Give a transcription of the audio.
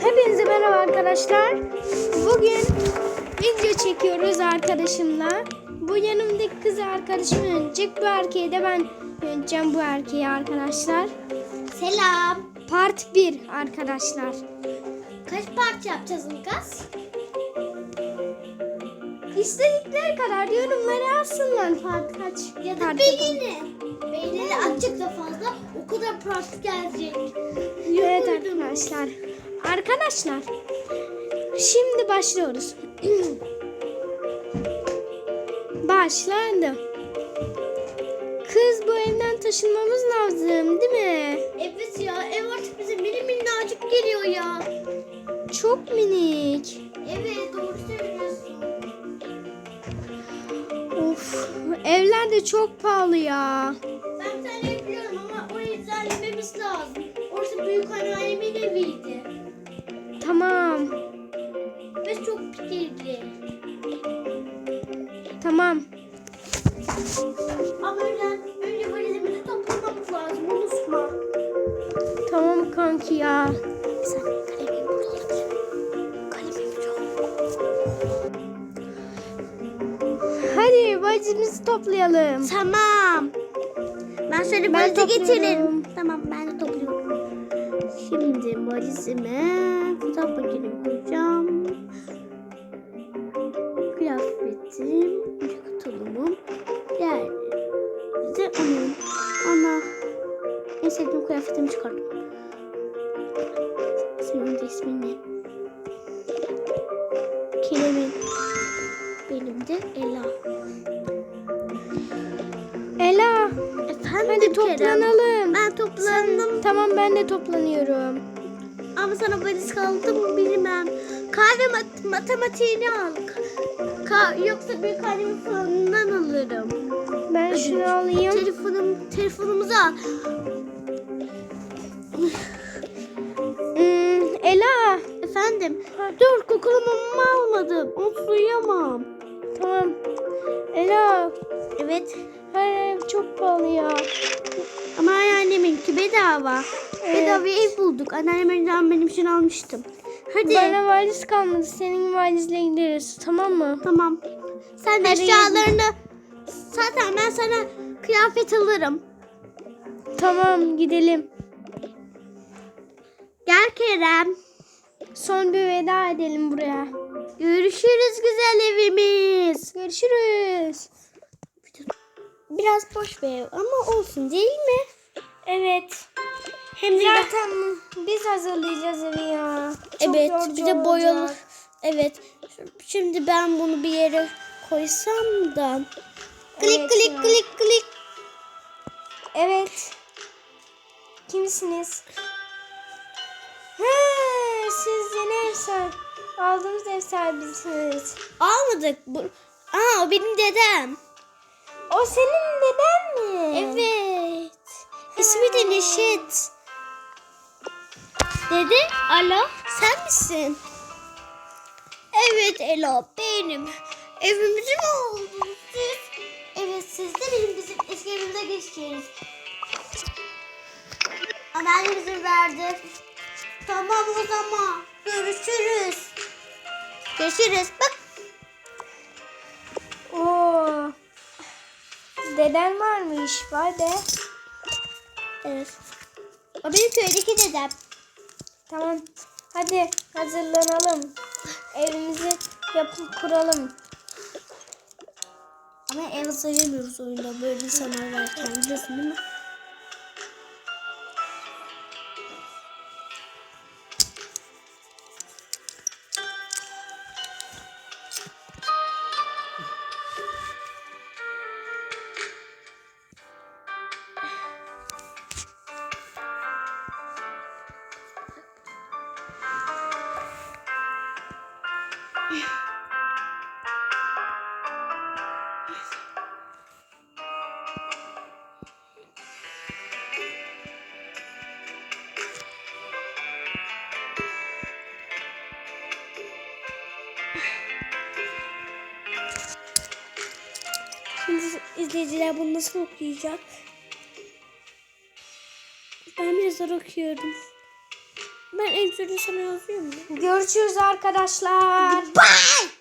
Hepinize merhaba arkadaşlar. Bugün video çekiyoruz arkadaşımla. Bu yanımdaki kız arkadaşım yönetecek. Bu erkeği de ben yöneteceğim bu erkeği arkadaşlar. Selam. Part 1 arkadaşlar. Kaç parça yapacağız Ilgaz? İstedikleri kadar yorumlara yazsınlar part kaç. Ya da part beğeni. Beğenileri azıcık da fazla o kadar parça gelecek. Evet arkadaşlar. Arkadaşlar. Şimdi başlıyoruz. Başladı. Kız bu evden taşınmamız lazım değil mi? Evet ya ev artık bize mini minnacık geliyor ya. Çok minik. Evet doğru söylüyorsun. Of evler de çok pahalı ya. Düzenlememiz lazım. Orası büyük anneannemin eviydi. Tamam. Ve çok pikirli. Tamam. Ama önce, önce valizimizi toplamamız lazım unutma. Tamam kanki ya. Sen kalemimi burada olabilir. Kalemim. Hadi valizimizi toplayalım. Tamam. Ben şöyle Ben getirelim. Tamam ben de topluyorum. Şimdi valizime fotoğraf makinemi koyacağım. Kıyafetim, katılımım. Diğerleri de onun. Ana. En sevdiğim kıyafetimi çıkardım. Senin de ismin ne? Ela Efendim hadi toplanalım. Ben toplandım. Tamam ben de toplanıyorum. Ama sana valiz kaldı mı bilmem. Kahve mat- matematiğini al. Ka- yoksa büyük annemin fonundan alırım. Ben şunu alayım. Telefonum, telefonumuzu al. Hmm, Ela. Efendim. Dur kokulumu almadım. Unutlayamam. Tamam. Evet. Her ev çok pahalı ya. Ama anneminki bedava. Evet. Bedava ev bulduk. Anneannemden benim için almıştım. Hadi. Bana valiz kalmadı. Senin valizle gideriz. Tamam mı? Tamam. Sen de eşyalarını... Zaten ben sana kıyafet alırım. Tamam gidelim. Gel Kerem. Son bir veda edelim buraya. Görüşürüz güzel evimiz. Görüşürüz. Biraz boş bir ev ama olsun değil mi? Evet. Hem de Zaten biz hazırlayacağız evi ya. Çok evet bir de boyalı. Evet. Şimdi ben bunu bir yere koysam da. Klik Evet klik ya. klik klik. Evet. Kimsiniz? He, siz yeni ev sahibi. Aldığımız ev sahibisiniz. Almadık. Bu... Aa o benim dedem. O senin neden mi? Evet. İsmi de Neşet. Dede, alo, sen misin? Evet Ela, benim. Evimizi mi aldınız siz? Evet, siz de benim bizim eski evimize geçeceğiniz. Anneannem izin verdi. Tamam o zaman. Görüşürüz. Görüşürüz. Bak. Deden varmış. Vay be. Evet. O benim köydeki dedem. Tamam. Hadi hazırlanalım. Evimizi yapıp kuralım. Ama ev sayamıyoruz oyunda böyle insanlar varken biliyorsun değil mi? Şimdi izleyiciler bunu nasıl okuyacak? Ben biraz zor okuyorum. Ben en önce sana yazıyorum. Görüşürüz arkadaşlar. Bye.